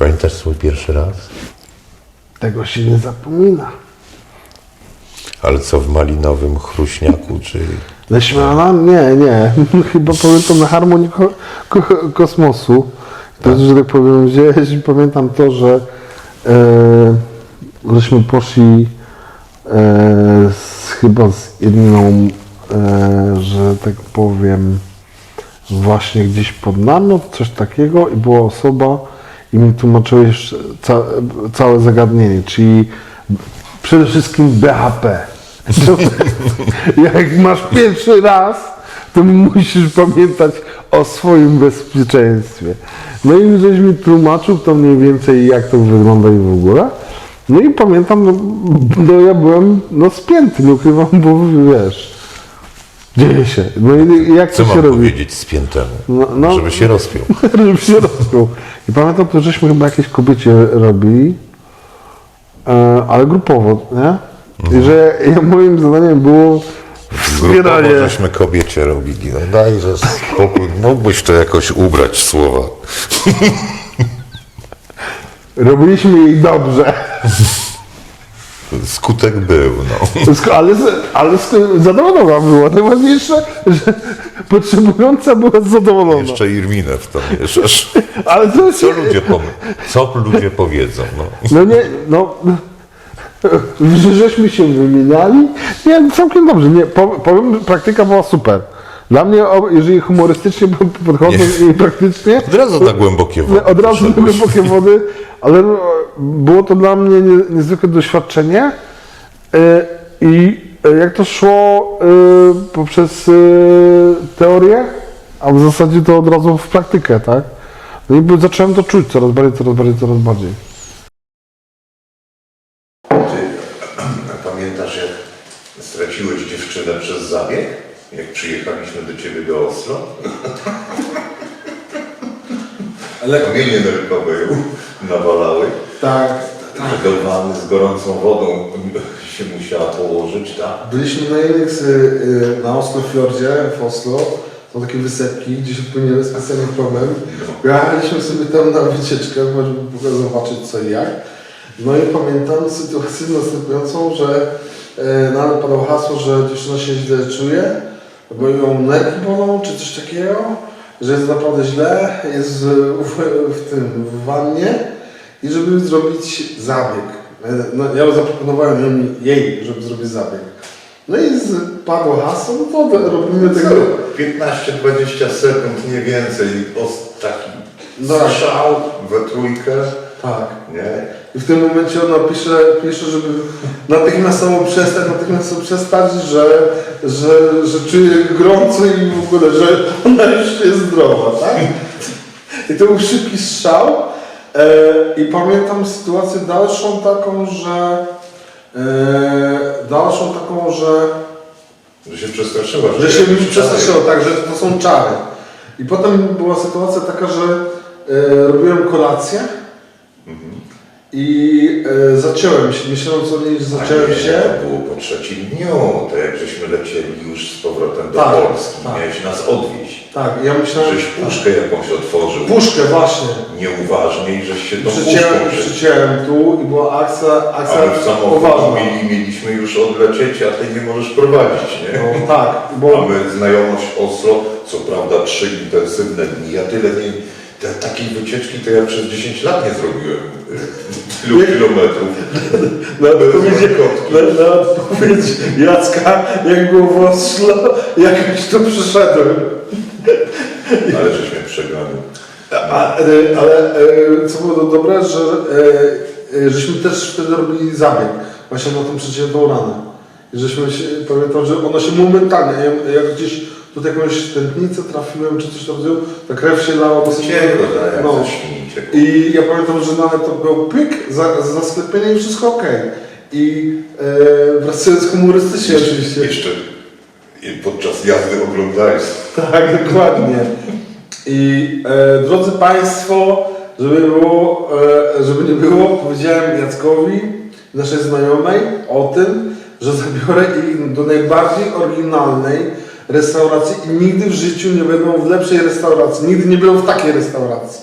Pamiętasz swój pierwszy raz? Tego się nie zapomina. Ale co w malinowym chruśniaku, czy... Leśmiana? Nie, nie. Chyba pamiętam na harmonii ko ko kosmosu. To jest, że tak powiem, gdzieś pamiętam to, że e, żeśmy poszli e, z, chyba z jedną, e, że tak powiem, właśnie gdzieś pod namiot, coś takiego i była osoba i mi tłumaczyłeś ca całe zagadnienie, czyli przede wszystkim BHP. Jak masz pierwszy raz, to musisz pamiętać o swoim bezpieczeństwie. No i żeś mi tłumaczył to mniej więcej jak to wygląda i w ogóle. No i pamiętam, no, no ja byłem no spięty, nie ukrywam, bo wiesz, dzieje się. No i jak Co to się mam robi? powiedzieć spiętemu? No, no. Żeby się rozpiął. żeby się rozpiął. I pamiętam to, żeśmy chyba jakieś kobiecie robili, e, ale grupowo, nie? I że ja, moim zadaniem było wspieranie. Grupowo żeśmy kobiecie robili. No dajże spokój. Mógłbyś to jakoś ubrać w słowa. Robiliśmy jej dobrze. Skutek był, no. Ale, ale zadowolona była. Najważniejsze, że potrzebująca była zadowolona. Jeszcze Irminę w to mieszasz. Ale to. Co ludzie, co ludzie powiedzą, no. No nie, no... Że żeśmy się wymieniali. Nie, całkiem dobrze. Nie, po- powiem, praktyka była super. Dla mnie, jeżeli humorystycznie podchodząc i praktycznie, Od razu na głębokie wody. od razu na głębokie wody, ale no, było to dla mnie nie, niezwykłe doświadczenie. E, I e, jak to szło e, poprzez teorię, a w zasadzie to od razu w praktykę, tak? No i zacząłem to czuć coraz bardziej, coraz bardziej, coraz bardziej. Ty pamiętasz, jak straciłeś dziewczynę przez zabieg? Jak przyjechaliśmy do ciebie do Oslo? Ale Kamienie nerkowe ją nawalały. Tak, do wanny z gorącą wodą się musiała położyć, tak? Byliśmy na jednych z, y, na Oslo Fjordzie w Oslo. Są takie wysepki, gdzie się płynie specjalny problem. Jechaliśmy sobie tam na wycieczkę, żeby w ogóle zobaczyć co i jak. No i pamiętam sytuację następującą, że e, nawet padało hasło, że dziewczyna się źle czuje, bo ją nerki bolą, czy coś takiego, że jest naprawdę źle, jest w, w tym, w wannie i żeby zrobić zabieg. No, ja zaproponowałem jej- żeby zrobić zabieg. No i z, padło hasło, no to robimy tego. 15-20 sekund, nie więcej. Os- taki No. strzał we trójkę, Tak. nie? I w tym momencie ona pisze, pisze żeby natychmiastowo przestać, natychmiastowo przestać, że, że, że czuje gorąco i w ogóle, że ona już jest zdrowa, tak? I to był szybki strzał. E, I pamiętam sytuację dalszą taką, że e, dalszą taką, że Że się przestraszyła. że się jakieś mi przestraszyło, tak, że to są czary. I potem była sytuacja taka, że e, robiłem kolację i e, zaciąłem się, myśląc o niej, że zaciąłem nie, się. To było po trzecim dniu, to jak żeśmy lecieli już z powrotem do Tak, Polski. tak. Miałeś nas odwieźć. Tak, ja myślałem, Żeś puszkę jakąś otworzył puszkę właśnie. nieuważnie i żeś się tą puszką Przyciąłem, przy... przyciąłem tu i była akcja, akcja my w samochodzie poważna. mieli, mieliśmy już odlecieć, a ty nie możesz prowadzić, nie? No, tak, bo Mamy znajomość Oslo, co prawda trzy intensywne dni, ja tyle nie... Te, takiej wycieczki to ja przez 10 lat nie zrobiłem. Tylu Nie. kilometrów. na Bez odpowiedź, kotki. na, na odpowiedź Jacka, jak było w Oslo, jakoś to przyszedłem. Ale żeś mnie przegonił. A, e, ale e, co było dobre, że e, e, żeśmy też wtedy robili zabieg właśnie na tą przeciętną ranę. I żeśmy się, pamiętam, że ona się momentalnie, jak, jak gdzieś tu jakąś tętnicę trafiłem, czy coś tam zrobił, ta krew się lała dosyć dałem no. świnicie. I ja pamiętam, że nawet to był pyk, za, za sklepienie i wszystko ok. I e, wracając humorystycznie oczywiście. Jeszcze i podczas jazdy oglądałeś Tak, dokładnie. I e, drodzy Państwo, żeby, było, e, żeby nie było, powiedziałem Jackowi, naszej znajomej, o tym, że zabiorę ich do najbardziej oryginalnej restauracji i nigdy w życiu nie będą w lepszej restauracji. Nigdy nie byłem w takiej restauracji.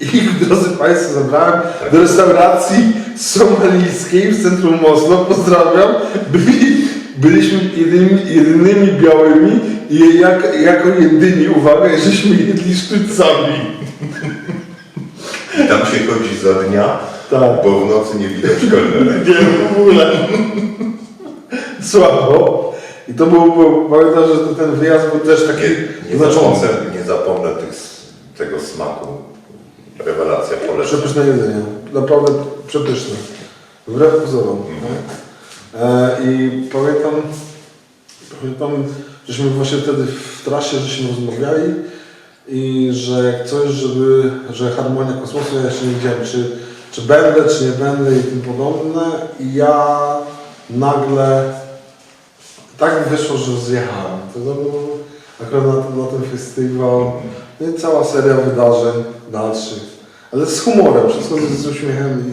I drodzy Państwo, zabrałem do restauracji somalijskiej w centrum Oslo, pozdrawiam. Byli, byliśmy jedynymi, jedynymi białymi i jak, jako jedyni, uwaga, żeśmy jedli sztycami. I tam się chodzi za dnia, Tak. bo w nocy nie widać kelnera. Nie, w ogóle. Słabo. I to był, był pamiętam, że ten wyjazd był też taki Nie, nie, znaczący. zapomnę, nie zapomnę tych, tego smaku. Rewelacja polecam. Przepyszne jedzenie. Naprawdę przepyszne. Wbrew pozorom. E, I pamiętam, pamiętam, żeśmy właśnie wtedy w trasie, żeśmy rozmawiali i że jak coś, żeby, że harmonia kosmosu, ja jeszcze nie wiedziałem, czy, czy będę, czy nie będę i tym podobne. I ja nagle tak wyszło, że zjechałem. To było akurat na, na ten festiwal. No i cała seria wydarzeń dalszych. Ale z humorem, wszystko z, z uśmiechem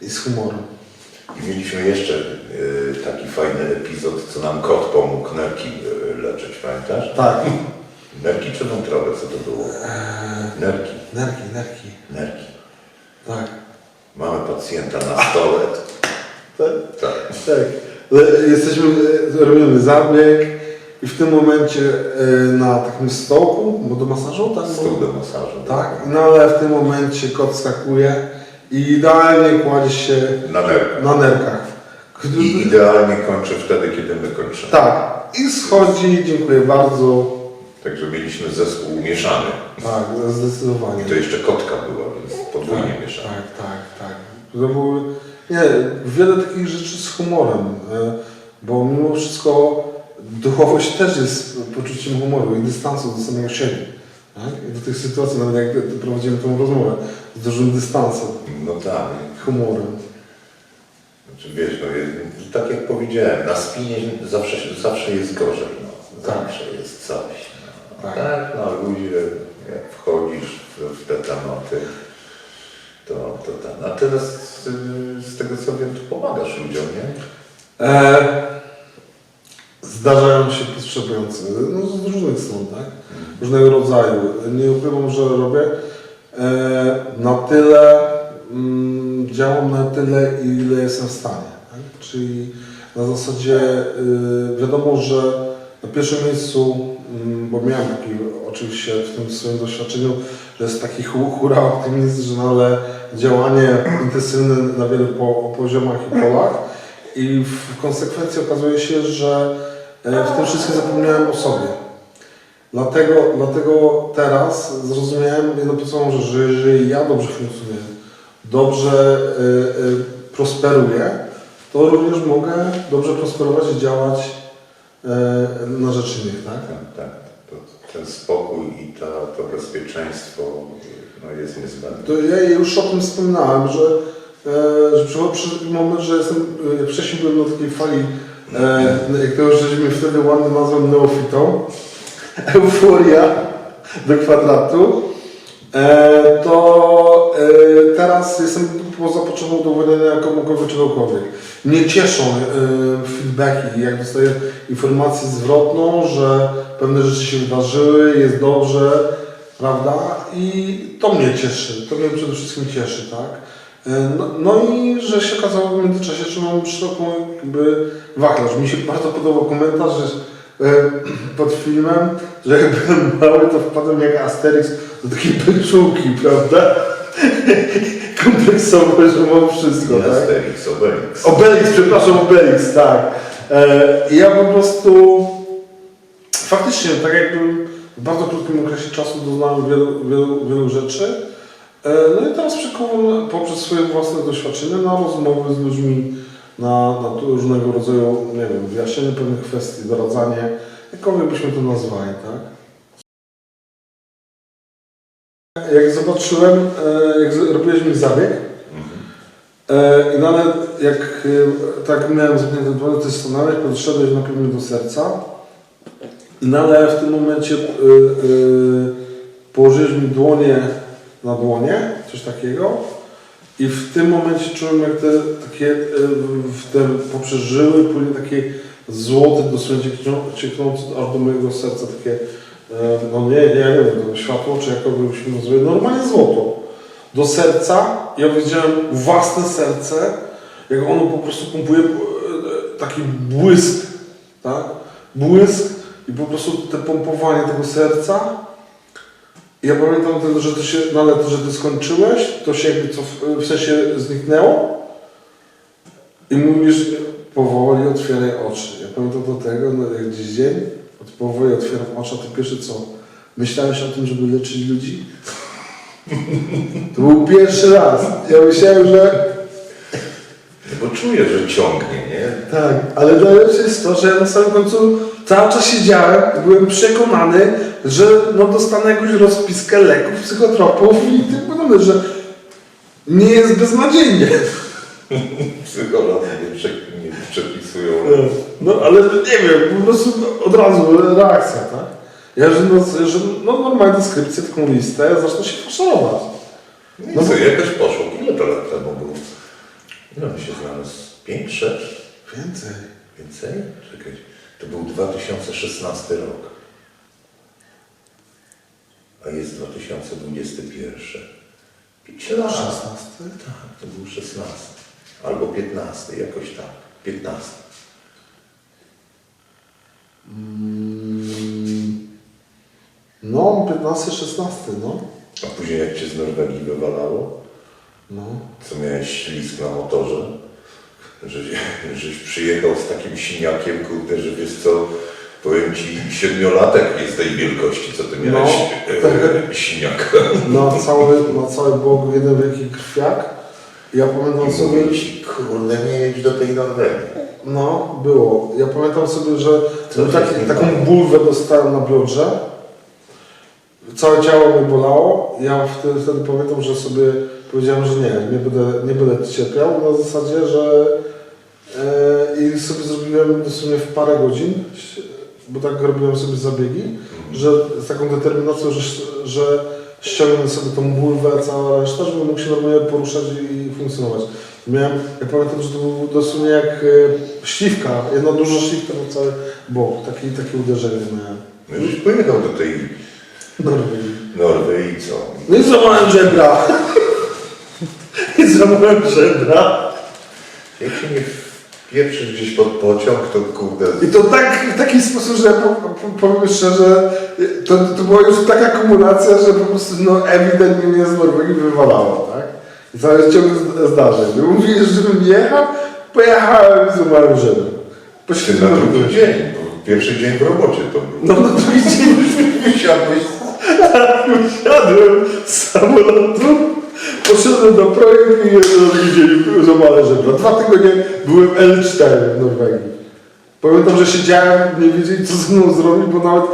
i, i z humorem. I mieliśmy jeszcze taki fajny epizod, co nam kot pomógł nerki y, leczyć, pamiętasz? Tak. Nerki czy wątrobę, co to było? Nerki, Nerki, nerki. nerki. Tak. Mamy pacjenta na stole. Tak. Tak. tak. Ale Jesteśmy, e, robimy zabieg i w tym momencie e, na takim stołku, bo do masażu, tak? Stół do masażu. Tak, no ale w tym momencie kot skakuje i idealnie kładzie się Na nerkach. na nerkach. I idealnie kończy wtedy, kiedy my kończymy. Tak, i schodzi, dziękuję bardzo. Także mieliśmy zespół mieszany. Tak, zdecydowanie. I to jeszcze kotka była, więc podwójnie mieszany. Tak, tak, tak. To były, nie, wiele takich rzeczy z humorem, e, bo mimo wszystko duchowość też jest poczuciem humoru i dystansu do samego siebie. Tak? I do tych sytuacji, nawet jak prowadzimy tę rozmowę, z dużym dystansem, No tak. humorem. Znaczy, wiesz, no, tak jak powiedziałem, na spinie zawsze, zawsze jest gorzej. No. Tak. Zawsze jest coś. No. Tak. Tak. na luzie, jak wchodzisz w, w te tematy, to, to ten. A teraz y, z tego co wiem, to pomagasz ludziom, nie? E, zdarzają się potrzebujący, no z różnych stron, tak? Różnego rodzaju. Nie ukrywam, że robię e, na tyle, działam na tyle, ile jestem w stanie. Tak? Czyli na zasadzie y, wiadomo, że na pierwszym miejscu, mm, bo miałem taki oczywiście w tym swoim doświadczeniu, że jest taki hu- hura optymizm, że no, ale działanie intensywne na wielu po, poziomach i polach i w konsekwencji okazuje się, że e, w tym wszystkim zapomniałem o sobie. Dlatego, dlatego teraz zrozumiałem jedną podstawową rzecz, że jeżeli ja dobrze funkcjonuję, dobrze y, y, prosperuję, to również mogę dobrze prosperować i działać y, na rzecz innych, tak? Tak, tak. To, ten spokój i ta, to bezpieczeństwo no, jest niezbędne. To ja już o tym wspominałem, że, e, że przyszedł moment, że jestem, e, jak wcześniej byłem na takiej fali, e, jak to już żeśmy wtedy ładnie nazwą neofitą, euforia do kwadratu, e, to jestem poza potrzebą udowodnienia komukolwiek czegokolwiek. Mnie cieszą e, feedbacki, jak dostaję informację zwrotną, że pewne rzeczy się wydarzyły, jest dobrze, prawda? I to mnie cieszy, to mnie przede wszystkim cieszy, tak? E, No, no i że się okazało w międzyczasie, że mam szeroką jakby wachlarz. Mi się bardzo podobał komentarz, że e, pod filmem, że jak byłem mały, to wpadłem jak Asterix do takiej beczułki, prawda? Kompleksowo, że mam wszystko, tak? Asterix, Obelix. Obelix, przepraszam, Obelix, tak. E, I ja po prostu faktycznie, tak jakby w bardzo krótkim okresie czasu doznałem wielu, wielu, wielu rzeczy. E, no i teraz przekuwam poprzez swoje własne doświadczenia na rozmowy z ludźmi, na, na różnego rodzaju, nie wiem, wyjaśnienie pewnych kwestii, doradzanie, jakkolwiek byśmy to nazwali, tak? Jak zobaczyłem, e, jak mi zabieg, I nawet jak e, tak miałem zamknięte dłonie, to zastanawiać, podszedłeś na pewno do serca. No ale w tym momencie e, położyłeś mi dłonie na dłonie, coś takiego. I w tym momencie czułem jak te takie, w te poprzez żyły płynie takie złote, dosłownie ciekną- cieknące aż do mojego serca, takie, no nie, ja nie wiem, światło, czy jakkolwiek byśmy nazwali, normalnie złoto. do serca. Ja widziałem własne serce, jak ono po prostu pompuje e, taki błysk, tak? Błysk i po prostu te pompowanie tego serca. Ja pamiętam, że to się, ale to, że ty skończyłeś, to się jakby co, w sensie zniknęło. I mówisz, powoli otwieraj oczy. Ja pamiętam do tego, no, jak dziś dzień, od powoli otwieram oczy, a ty pierwszy co? Myślałeś o tym, żeby leczyć ludzi? To był pierwszy raz. Ja myślałem, że bo czuję, że ciągnie, nie? tak, ale najlepsze jest to, że ja na samym końcu cały czas siedziałem i byłem przekonany, że no, dostanę jakąś rozpiskę leków, psychotropów i tym podobne, że nie jest beznadziejnie. Psycholodzy nie, prze, nie przepisują. No ale nie wiem, po prostu od razu reakcja, tak? Ja, że, no, że no, normalnie deskrypcję, taką listę, ja zacznę się faszerować. No No co, jakoś poszło. Ile to lat temu było? Ile on się znalazł? 5, 6? Więcej. Więcej? Czekaj. To był 2016 rok. A jest 2021. 5 lat. 16? Tak, to był 16. Albo 15, jakoś tak. 15. Mm, no, 15-16, no. A później jak cię z Norwegii wywalało, no. co miałeś ślizg na motorze, że, żeś przyjechał z takim siniakiem, kurde, że wiesz co, powiem ci, siedmiolatek jest tej wielkości, co ty miałeś No, e, siniak. Na cały, na cały bok jeden wielki krwiak. Ja pamiętam sobie, Mówię ci, kurde, nie jedź do tej Norwegii. no, było. Ja pamiętam sobie, że taki, taką bulwę dostałem na biodrze. Całe ciało mnie bolało. Ja wtedy, wtedy pamiętam, że sobie powiedziałem, że nie, nie będę, nie będę cierpiał. Na zasadzie, że e, i sobie zrobiłem dosłownie w parę godzin, bo tak robiłem sobie zabiegi, że z taką determinacją, że, że ściągnę sobie tą bulwę, cała reszta, żeby mógł się normalnie poruszać i funkcjonować. Miałem, ja pamiętam, że to był dosłownie jak e, śliwka, jedna duża śliwka na cały bok, takie, takie uderzenie miałem. No żeś pojechał do tej Norwegii. Norwegii co? No i złamałem żebra. I złamałem żebra. Jak się nie wpieprzysz gdzieś pod pociąg, to kurde... I to tak, w taki sposób, że ja po, po, powiem szczerze, to, to była już taka akumulacja, że po prostu no, ewidentnie mnie z Norwegii wywalało, tak? I cały ciąg z- zdarzeń. No, mówisz, żebym jechał, pojechałem złamałem żebra. Po Ty na drugi Norwegii. dzień, bo pierwszy dzień w robocie to był. No na drugi dzień już Wysiadłeś Wysiadłem z samolotu, poszedłem do projektu i jeden drugi dzień złamane żebra. Dwa tygodnie byłem L4 w Norwegii. Pamiętam, że siedziałem, nie wiedzieli co ze mną zrobić, bo nawet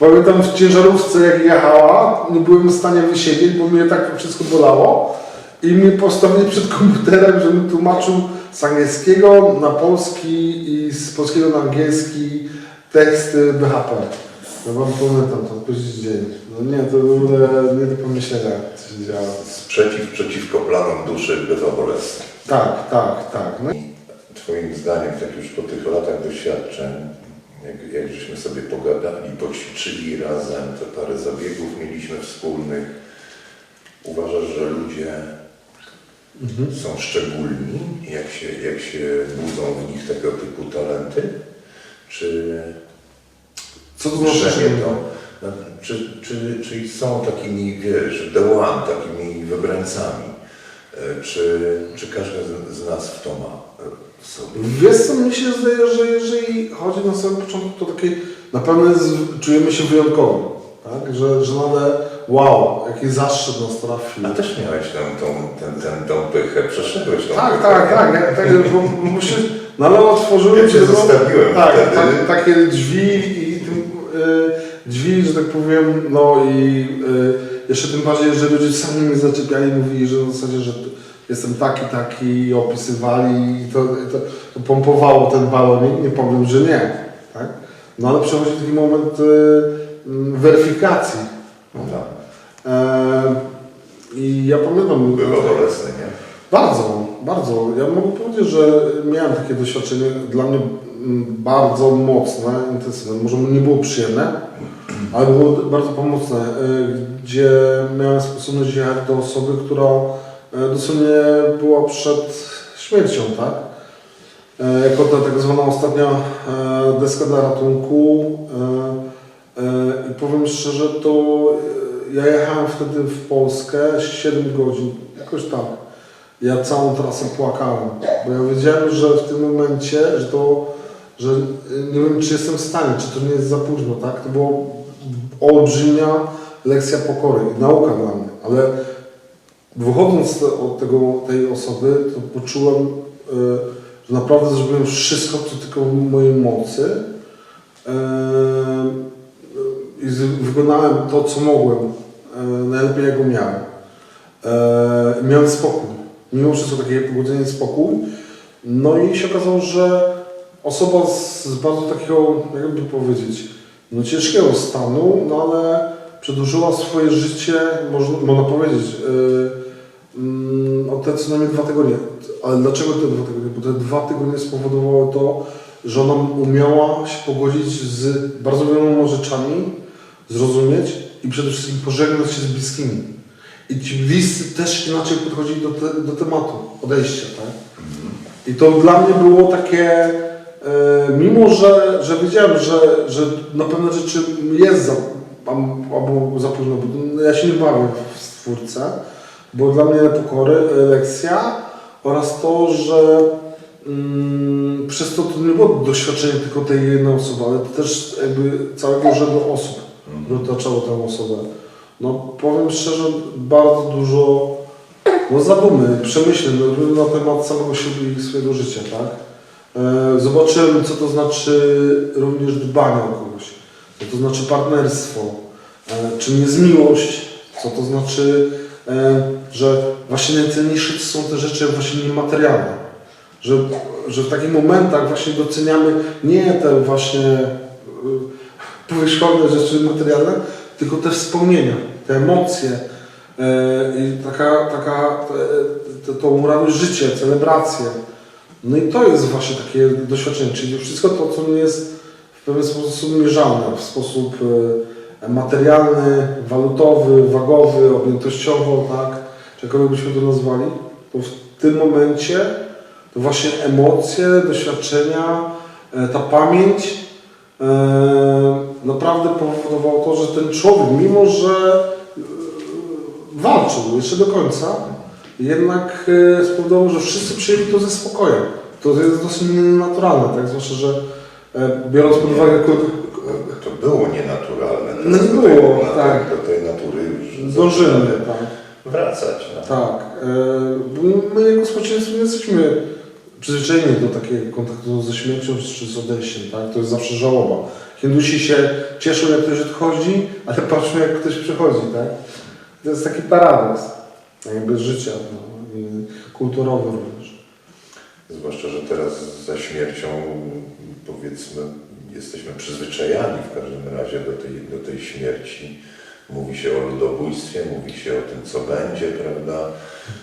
pamiętam w ciężarówce jak jechała, nie byłem w stanie wysiedzieć, bo mnie tak wszystko bolało. I mnie postawili przed komputerem, żebym tłumaczył z angielskiego na polski i z polskiego na angielski teksty BHP. No wam pamiętam to, dziś dzień. No nie, to w ogóle nie do pomyślenia, co się działo. sprzeciw przeciwko planom duszy bywa bolesny. Tak, tak, tak. No. Twoim zdaniem, tak już po tych latach doświadczeń, jak, jak żeśmy sobie pogadali, poćwiczyli razem, te parę zabiegów mieliśmy wspólnych, uważasz, że ludzie są szczególni, jak się, jak się budzą w nich tego typu talenty? Czy, Co to znaczy? to, czy, czy, czy są takimi, wiesz, one, takimi wybrańcami? E, Czy, czy każdy z, nas w to ma e, w sobie? Wiesz co, mi się zdaje, że jeżeli chodzi na samym początku, to taki na pewno jest, czujemy się wyjątkowo. Tak? Że, że nagle wow, jaki zaszczyt nas trafił. A też miałeś tę, tą, ten, ten, tą pychę, przeszedłeś tą Tak, pychę. tak, tak. Ja, tak bo no ale otworzyłem Ja cię tylko- zostawiłem tak, wtedy. tak, takie drzwi i tym, y, drzwi, że tak powiem, no i y, jeszcze tym bardziej, że ludzie sami mnie zaczepiali, mówili, że w zasadzie, że jestem taki, taki i opisywali i to, to, to pompowało ten balonik, nie powiem, że nie. Tak? No ale przychodzi taki moment y, mm, weryfikacji. No tak. E, I ja pamiętam... Bywa bolesne, nie? Bardzo, bardzo. Ja mogę powiedzieć, że miałem takie doświadczenie. Dla mnie mm, bardzo mocne, intensywne. Może nie było przyjemne, ale było bardzo pomocne, y, gdzie miałem sposobność jechać do osoby, która dosłownie była przed śmiercią, tak? Y, Jako ta tak zwana ostatnia deska dla ratunku. I powiem szczerze, to ja jechałem wtedy w Polskę 7 godzin, jakoś tak. Ja całą trasę płakałem, bo ja wiedziałem, że w tym momencie, że to, że y, nie wiem, czy jestem w stanie, czy to nie jest za późno, tak? To była olbrzymia lekcja pokory i nauka dla mnie, ale wychodząc od tego, tej osoby, to poczułem, y, że naprawdę zrobiłem wszystko, co tylko w mojej mocy y, i wykonałem to, co mogłem, y, najlepiej jak umiałem. E, miałem spokój. Mimo wszystko takie pobudzenie spokój. No i się okazało, że osoba z, z bardzo takiego, jakby powiedzieć, no ciężkiego stanu, no ale przedłużyła swoje życie, można, można powiedzieć, yy, o te co najmniej dwa tygodnie. Ale dlaczego te dwa tygodnie? Bo te dwa tygodnie spowodowało to, że ona umiała się pogodzić z bardzo wieloma rzeczami, zrozumieć i przede wszystkim pożegnać się z bliskimi. I ci bliscy też inaczej podchodzili do, te, do tematu podejścia, tak? I to dla mnie było takie, e, mimo że, że wiedziałem, że, że na pewne rzeczy jest za, albo za późno, bo ja się nie bawię w stwórce, bo dla mnie pokory, lekcja oraz to, że mm, przez to to nie było doświadczenie tylko tej jednej osoby, ale też jakby całego rzędu osób, otaczało tę osobę. No powiem szczerze, bardzo dużo no, zadumy, przemyśleń no, na temat samego siebie i swojego życia, tak? E, zobaczyłem, co to znaczy również dbanie o kogoś, co to znaczy partnerstwo, e, czym jest miłość, co to znaczy, e, że właśnie najcenniejsze są te rzeczy właśnie niematerialne. Że, że w takich momentach właśnie doceniamy nie te właśnie powierzchowne rzeczy materialne, tylko te wspomnienia, te emocje e, i taka, taka te, te, tą życia, celebrację. No i to jest właśnie takie doświadczenie, czyli wszystko to, co jest w pewien sposób mierzalne, w sposób e, materialny, walutowy, wagowy, objętościowo, tak, czy jakkolwiek byśmy to nazwali, to w tym momencie to właśnie emocje, doświadczenia, e, ta pamięć naprawdę powodowało to, że ten człowiek, mimo że e, walczył jeszcze do końca, jednak e, spowodowało, że wszyscy przyjęli to ze spokojem. To jest dosyć naturalne, tak? Zwłaszcza, że e, biorąc pod uwagę To było nienaturalne. No nie do tej- było, na- tak. Do tej natury już dążymy, tak. wracać. No. Tak. My jako społeczeństwo nie jesteśmy przyzwyczajeni do takiego kontaktu ze śmiercią czy z odejściem, tak? To jest zawsze żałoba. Hindusi się cieszą, jak ktoś odchodzi, ale patrzą, jak ktoś przychodzi, tak? To jest taki paradoks jakby życia, no, kulturowy również. Zwłaszcza, że teraz za śmiercią powiedzmy jesteśmy przyzwyczajani w każdym razie do tej, do tej śmierci. Mówi się o ludobójstwie, mówi się o tym, co będzie, prawda?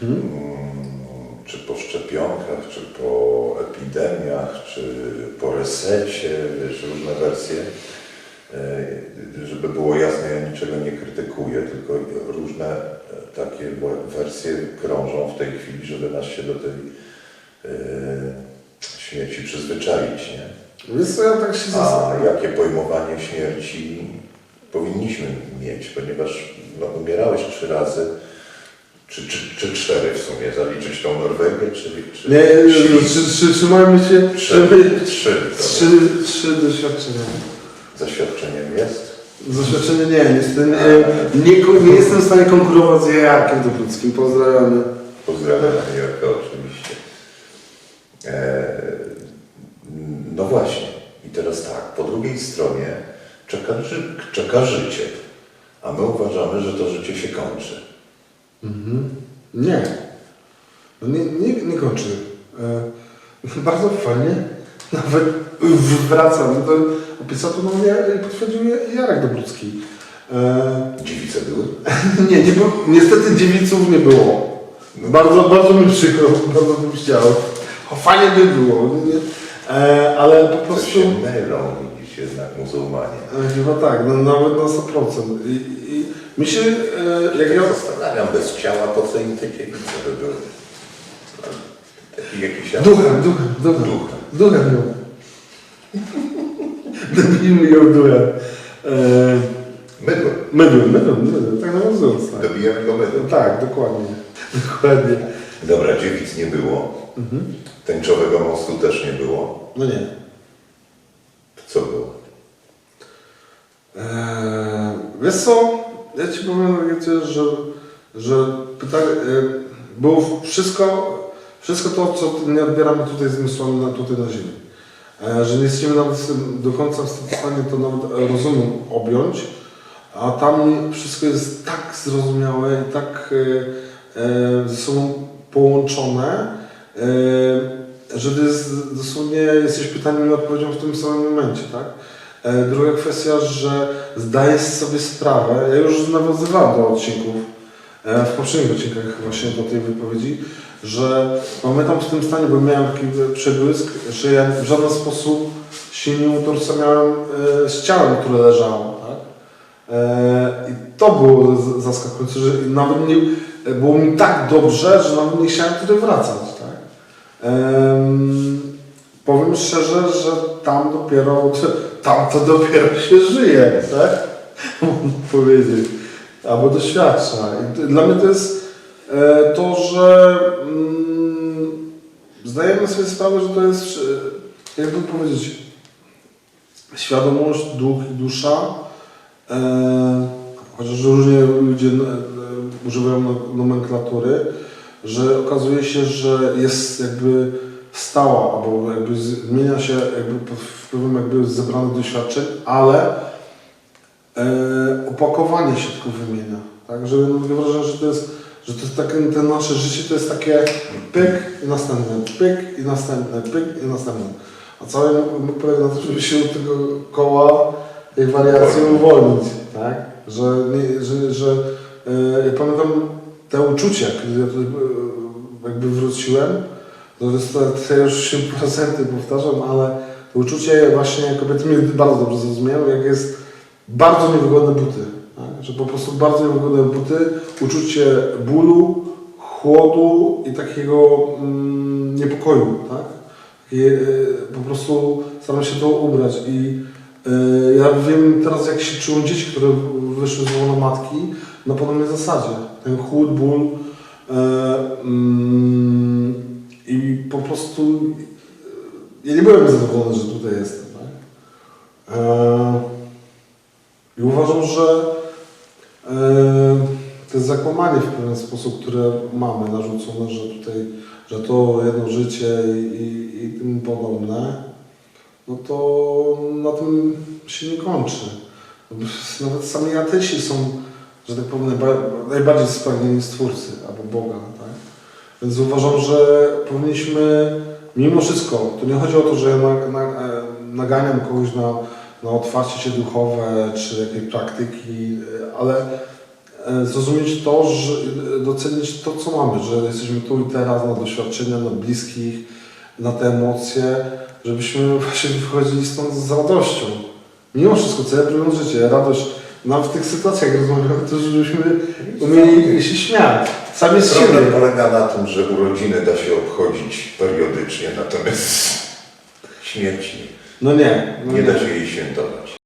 Mm, Czy po szczepionkach, czy po epidemiach, czy po resecie, wiesz, różne wersje. E, Żeby było jasne, ja niczego nie krytykuję, tylko różne e, takie wersje krążą w tej chwili, żeby nas się do tej e, śmierci przyzwyczaić, nie? Więc ja tak się A jakie pojmowanie śmierci powinniśmy mieć, ponieważ no, umierałeś trzy razy, czy, czy, czy cztery w sumie, zaliczyć tą Norwegię, czy... czy Nie, nie, nie, trzy- trzy- trzymajmy się. Trzy, Trzy, trzy, trzy, trzy doświadczenia. Zaświadczeniem jest? Doświadczenie nie, niestety nie, nie, ko- nie jestem w stanie konkurować z Jarkiem Dublickim. Pozdrawiamy. Pozdrawiam Jarka oczywiście. E, no właśnie. I teraz tak, po drugiej stronie czeka, czeka życie, a my uważamy, że to życie się kończy. Mhm. Nie. No nie, nie, nie kończy. E, bardzo fajnie. Nawet wracam. To opisał to na mnie i potwierdził Jarek Dobrucki. E, Dziewice były? nie, nie było, niestety dziewiców nie było. Bardzo, bardzo mi przykro, bardzo bym chciał. O, fajnie by było. Nie, E, ale po To prostu... się mylą, widzisz, jednak muzułmanie. Chyba tak, no, nawet na 100%. I, i mi się, e, jak Ja zastanawiam, bez ciała po co im te dziewice były? Taki jakiś Duchem, duchem, duchem. Duchem. Duchem ją. Dobijmy ją duchem. E, Mydło. mydłem, mydłem, mydłem, tak nawiązując. Tak. Dobijamy go mydłem. tak, dokładnie. Dokładnie. Dobra, dziewic nie było. Mhm. Tęczowego mostu też nie było. No nie. Co było? Eee, wiesz co, ja Ci powiem, że, że pytanie, e, było wszystko, wszystko to, co nie odbieramy tutaj zmysłami na, tutaj na ziemi. E, że nie jesteśmy nawet do końca w stanie to nawet rozumem objąć, a tam wszystko jest tak zrozumiałe i tak e, e, ze sobą połączone, e, że to dosłownie jesteś pytaniem i odpowiedzią w tym samym momencie, tak? E, Druga kwestia, że zdaję sobie sprawę, ja już nawiązywałem do odcinków, e, w poprzednich odcinkach właśnie do tej wypowiedzi, że pamiętam w tym stanie, bo miałem taki przebłysk, że ja w żaden sposób się nie utożsamiałem e, z ciałem, które leżało. Tak? I to było zaskakujące, że nawet nie, było mi tak dobrze, że nawet nie chciałem tutaj wracać. Em, powiem szczerze, że tam dopiero, tam to dopiero się żyje, tak? Powiedzieć. Albo doświadcza. I dla mnie to jest e, to, że mm, zdajemy sobie sprawę, że to jest, e, jakby powiedzieć, świadomość, duch i dusza. E, chociaż różnie ludzie e, używają no- nomenklatury, że okazuje się, że jest jakby stała, albo jakby zmienia się jakby pod wpływem jakby zebranych doświadczeń, ale e, opakowanie się tylko wymienia. Tak? Że ja mam wrażenie, że to jest, że to jest takie, te nasze życie to jest takie pyk i następne, pyk i następne, pyk i następne. A cały mógł polega na tym, żeby się od tego koła tej wariacji uwolnić. Tak? Że, nie, że, że e, ja pamiętam te uczucia, kiedy ja tutaj e, jakby wróciłem, to jest to, to ja już się procenty powtarzam, ale to uczucie właśnie kobiety mnie bardzo dobrze zrozumiały, jak jest bardzo niewygodne buty. Tak? Że po prostu bardzo niewygodne buty, uczucie bólu, chłodu i takiego mm, niepokoju. Tak? I, e, po prostu staram się to ubrać i e, ja wiem teraz jak się czują dzieci, które wyszły z łona matki na podobnej zasadzie. Ten chłód, ból i po prostu ja nie byłem zadowolony, że tutaj jestem. Tak? E, I uważam, że e, jest zakłamanie w pewien sposób, które mamy narzucone, że tutaj, że to jedno życie i, i, tym podobne, no to na tym się nie kończy. Nawet sami ateiści są, że tak powiem, najba- najbardziej spragnieni stwórcy albo Boga. Tak? Więc uważam, że powinniśmy mimo wszystko, to nie chodzi o to, że ja na, na, e, naganiam kogoś na, na otwarcie się duchowe czy jakieś praktyki, e, ale e, zrozumieć to, że docenić to, co mamy, że jesteśmy tu i teraz na doświadczenia, na bliskich, na te emocje, żebyśmy właśnie wychodzili stąd z radością. Mimo wszystko celebrując życie, radość, nawet w tych sytuacjach rozmawiamy, to żebyśmy umieli się śmiać. Sami z siebie. Problem polega na tym, że urodziny da się obchodzić periodycznie, natomiast śmierci No nie. No nie da się jej świętować.